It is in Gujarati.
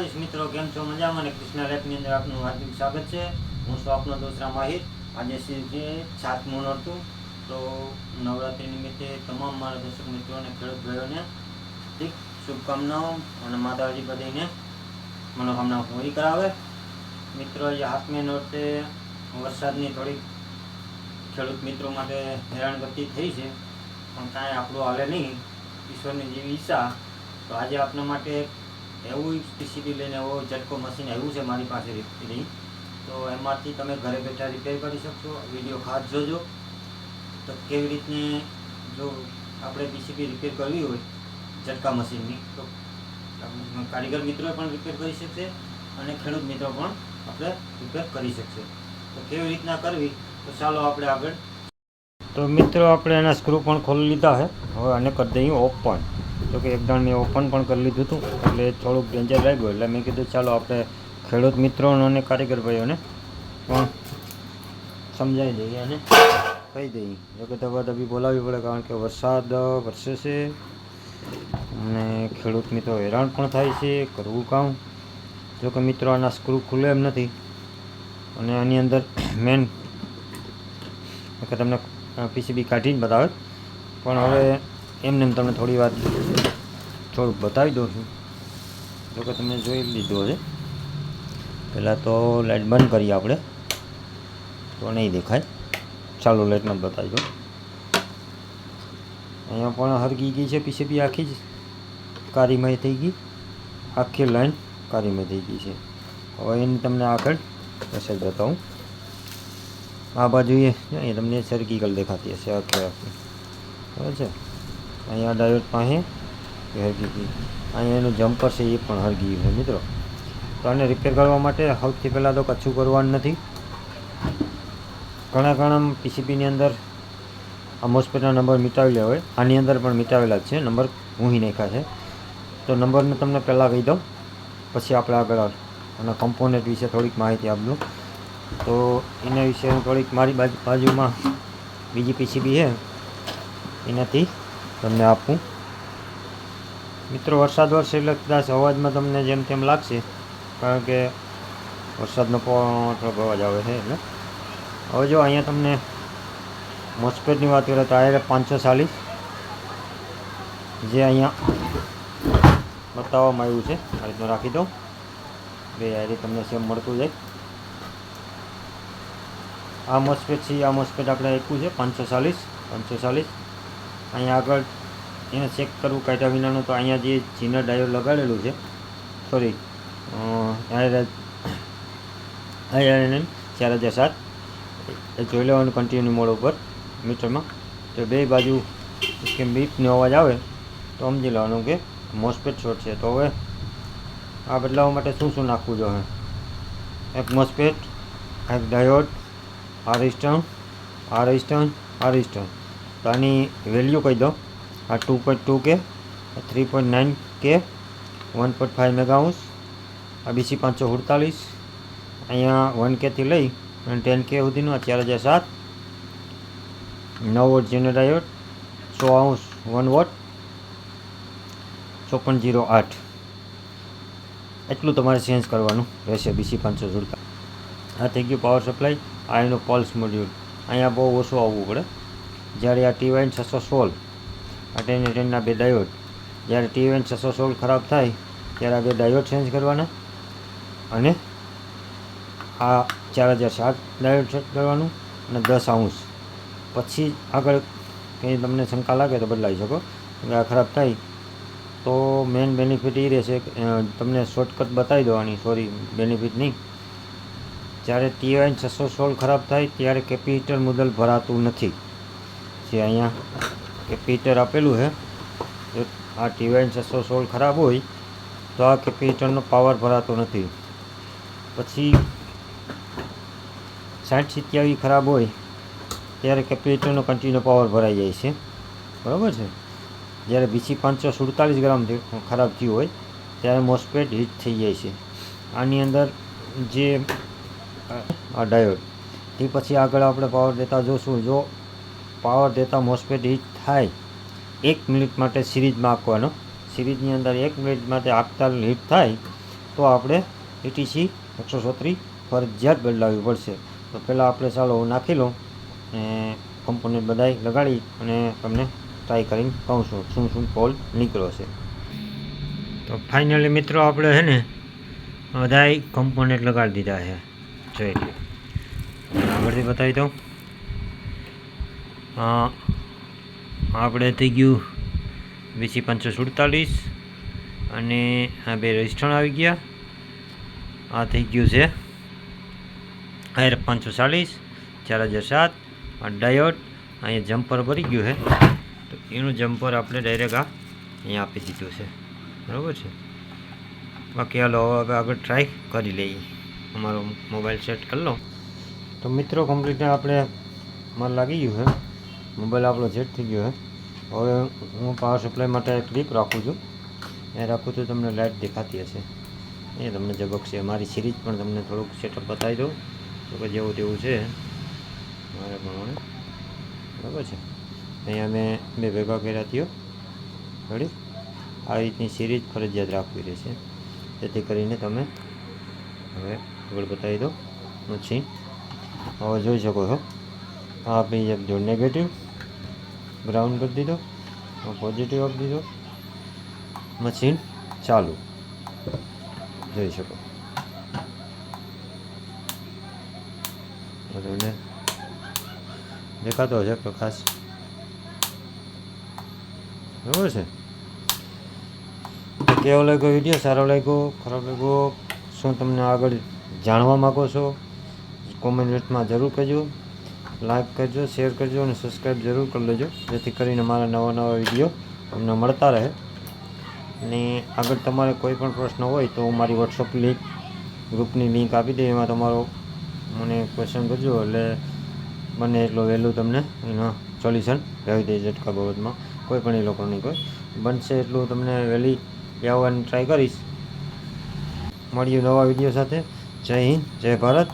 દ્વારકાધીશ મિત્રો. કેમ છો? મજામાં અને કૃષ્ણ લેખની અંદર આપનું હાર્દિક સ્વાગત છે. હું સ્વપ્ન દોસરા માહિર આજે છે? સાતમું નોરતું તો નવરાત્રિ નિમિત્તે તમામ મારા દર્શક મિત્રોને ખેડૂત ભાઈઓને ઠીક શુભકામનાઓ અને માતાજી બધીને મનોકામના પૂરી કરાવે. મિત્રો, આજે હાથમે નોરતે વરસાદની થોડીક ખેડૂત મિત્રો માટે હેરાનગતિ થઈ છે. પણ કાંઈ આપણું હાલે નહીં. ઈશ્વરની જેવી ઈચ્છા. તો આજે આપના માટે એવું પીસીબી લઈને એવો ઝટકો મશીન આવ્યું છે મારી પાસે રિપેરિંગ તો એમાંથી તમે ઘરે બેઠા રિપેર કરી શકશો. વીડિયો ખાસ જોજો. તો કેવી રીતની જો આપણે પીસીબી રિપેર કરવી હોય ઝટકા મશીનની તો કારીગર મિત્રો પણ રિપેર કરી શકશે અને ખેડૂત મિત્રો પણ આપણે રિપેર કરી શકશે. તો કેવી રીતના કરવી? તો ચાલો આપણે આગળ. તો મિત્રો, આપણે એના સ્ક્રૂ પણ ખોલી લીધા છે. હવે આને કરી દઈએ ઓપન તો કે એક ઓપન પણ કરી લીધું હતું. એટલે થોડુંક ડેન્જર લાગ્યું. એટલે મેં કીધું, ચાલો, આપણે ખેડૂત મિત્રોને અને કારીગર ભાઈઓને પણ સમજાવી દઈએ અને કહી દઈએ. જો કે દબી બોલાવવી પડે, કારણ કે વરસાદ વરસે છે અને ખેડૂત મિત્રો હેરાન પણ થાય છે. કરવું કામ? જો કે મિત્રો, આના સ્ક્રૂ ખુલે એમ નથી. અને આની અંદર મેન કે તમને પીસીબી કાઢીને બતાવે. પણ હવે એમને એમ તમને થોડી વાત થોડુંક બતાવી દઉં છું. જો કે તમે જોઈ લીધો છે. પહેલાં તો લાઇટ બંધ કરીએ આપણે. તો નહીં દેખાય. ચાલો લાઇટમાં બતાવી દો અહીંયા પણ હરગી ગઈ છે પીસીબી આખી જ. કારીમય થઈ ગઈ. આખી લાઈન કારીમય થઈ ગઈ છે. હવે એની તમને આગળ મેસેજ બતાવું. આ બાજુએ, અહીંયા તમને સર્કિકલ દેખાતી હશે, આખી આખી. બરાબર છે? અહીંયા ડાયોડ પાસે હરગી ગઈ. અહીંયા એનું જમ્પર છે એ પણ હરગી ગયું છે, મિત્રો. તો આને રિપેર કરવા માટે સૌથી પહેલાં તો કચ્છું કરવાનું નથી. ઘણા ઘણા પીસીબીની અંદર આ મોસ્પેટના નંબર મિટાવેલા હોય. આની અંદર પણ મિટાવેલા જ છે. નંબર ઊંઘી નાખ્યા છે. તો નંબરને તમને પહેલાં કહી દઉં. પછી આપણે આગળ અને કમ્પોનેન્ટ વિશે થોડીક માહિતી આપજો તો એના વિશે હું થોડીક મારી બાજુ બાજુમાં બીજી પીસીબી છે. એનાથી તમને આપું. મિત્રો, વરસાદ વરસે એટલે કદાચ અવાજમાં તમને જેમ તેમ લાગશે, કારણ કે વરસાદનો થોડોક અવાજ આવે છે એટલે. હવે જો અહીંયા તમને મોસ્પેટની વાત કરીએ તો આ પાંચસો ચાલીસ, જે અહીંયા બતાવવામાં આવ્યું છે. આ રીતનું રાખી દઉં. બે આ રીતે તમને સેમ મળતું જાય. આ મોસ્પેટ છે, આ મોસ્પેટ આપણે આપ્યું છે, પાંચસો ચાલીસ પાંચસો ચાલીસ. અહીંયા આગળ એને ચેક કરવું કાઢ્યા વિનાનું તો અહીંયા જે જીનર ડાયોડ લગાડેલું છે સોરી આઈઆરએનએમ ચાર હજાર સાત, એ જોઈ લેવાનું કન્ટિન્યુ મોડ ઉપર મીટરમાં તો બે બાજુ કે બીપનો અવાજ આવે, તો સમજી લેવાનું કે મોસ્પેટ શોર્ટ છે. તો હવે આ બદલાવા માટે શું શું નાખવું જોઈએ એક મોસ્પેટ એક ડાયોડ, આર સ્ટર્ન આર સ્ટર્ન આર સ્ટર્ન તો આની વેલ્યુ કહી દો આ ટુ પોઈન્ટ ટુ કે થ્રી પોઈન્ટ નાઇન કે વન પોઈન્ટ ફાઇવ મેગાઉન્સ આ બીસી પાંચસો સુડતાલીસ. અહીંયા વન કેથી લઈ અને ટેન કે સુધીનું આ ચાર હજાર સાત. નવ વોટ જનરેટર સો આઉન્સ વન વોટ ચોપન જીરો આઠ. એટલું તમારે ચેન્જ કરવાનું રહેશે બીસી પાંચસો સુડતાલીસ. આ થઈ ગયું પાવર સપ્લાય આ એનું પલ્સ મોડ્યુલ અહીંયા બહુ ઓછું આવવું પડે. જ્યારે આ ટીવાઇન છસો સોળ આ ટેનના બે ડાયોડ જ્યારે ટીવાઇન છસો સોળ ખરાબ થાય, ત્યારે આ બે ડાયોડ ચેન્જ કરવાના. અને આ ચાર હજાર સાત ડાયોડ સેટ કરવાનું અને દસ આઉન્સ પછી આગળ કંઈ તમને શંકા લાગે તો બદલાવી શકો. આ ખરાબ થાય, તો મેઇન બેનિફિટ એ રહેશે તમને શોર્ટકટ બતાવી દેવાની. સોરી બેનિફિટ નહીં. જ્યારે ટીવાઇન છસો સોળ ખરાબ થાય, ત્યારે કેપિટલ મુદલ ભરાતું નથી. જે અહીંયા કેપિટર આપેલું છે આ ટીવાઇન છસો સોળ ખરાબ હોય, તો આ કેપિટલનો પાવર ભરાતો નથી. પછી સાઠ સિત્યાવી ખરાબ હોય, ત્યારે કેપિટલનો કન્ટિન્યુ પાવર ભરાઈ જાય છે. બરાબર છે? જ્યારે બીસી પાંચસો સુડતાલીસ ગ્રામ ખરાબ થયું હોય, ત્યારે મોસ્પેટ હીટ થઈ જાય છે. આની અંદર જે, આ ડાયોડ તે પછી આગળ આપણે પાવર દેતા જોશું. જો પાવર દેતા મોસ્પેટ હીટ થાય, એક મિનિટ માટે સિરીઝમાં આપવાનો સિરીજની અંદર એક મિનિટ માટે આપતા હીટ થાય, તો આપણે એટીસી એકસો છત્રીસ ફરજિયાત બદલાવવી પડશે. તો પહેલાં આપણે ચાલો નાખી લઉં અને કમ્પોનેટ બધાય લગાડી અને તમને ટ્રાય કરીને કહું છું શું શું કોલ નીકળ્યો છે. તો ફાઇનલી મિત્રો આપણે છે ને બધાય કમ્પોનેટ લગાડી દીધા છે. જોઈ લો આગળથી બતાવી દઉં. આપણે થઈ ગયું વીસી પાંચસો સુડતાલીસ અને આ બે રજિસ્ટર આવી ગયા. આ થઈ ગયું છે આર પાંચસો ચાલીસ ચાર હજાર સાત, આ ડાયોટ અહીંયા જમ્પર ભરી ગયું છે. તો એનું જમ્પર આપણે ડાયરેક્ટ આ અહીંયા આપી દીધું છે. બરાબર છે? બાકી હાલો, હવે આગળ ટ્રાય કરી લઈએ. અમારો મોબાઈલ સેટ કરી લો. તો મિત્રો કમ્પ્લીટ આપણે મને લાગી ગયું છે. મોબાઈલ આપણો જેટ થઈ ગયો છે હવે હું પાવર સપ્લાય માટે ક્લિપ રાખું છું. એ રાખું તો તમને લાઇટ દેખાતી હશે. એ તમને ઝબકશે. મારી સિરીજ પણ તમને થોડુંક સેટઅપ બતાવી દઉં. તો કે જેવું તેવું છે. મારે પ્રમાણે. બરાબર છે? અહીંયા મેં બે ભેગા કર્યા થયો. રેડી આ રીતની સિરીઝ ફરજિયાત રાખવી રહેશે. જેથી કરીને તમે હવે આગળ બતાવી દો પછી હવે જોઈ શકો છો. આ ભાઈ, એક જો નેગેટિવ બ્રાઉન કરી દીધો પોઝિટિવ આપી દીધો. મશીન ચાલુ. જોઈ શકો. તમને દેખાતો હશે પ્રકાશ બરાબર છે? કેવો લાગ્યો વીડિયો સારો લાગ્યો? ખરાબ લાગ્યો? શું તમને આગળ જાણવા માગો છો? કોમેન્ટમાં જરૂર કરજો લાઈક કરજો, શેર કરજો અને સબસ્ક્રાઈબ જરૂર કરી લેજો. જેથી કરીને મારા નવા નવા વીડિયો તમને મળતા રહે. અને આગળ તમારે કોઈ પણ પ્રશ્ન હોય તો હું મારી વોટ્સઅપ લિંક ગ્રુપની લિંક આપી દે. એમાં તમારો મને ક્વેશ્ચન કરજો. એટલે બને એટલું વહેલું તમને એનો સોલ્યુશન લાવી દઈ ઝટકા બાબતમાં. કોઈ પણ એ લોકોની કોઈ. બનશે એટલું તમને વહેલી આવવાની ટ્રાય કરીશ. મળીએ નવા વીડિયો સાથે. જય હિન્દ, જય ભારત.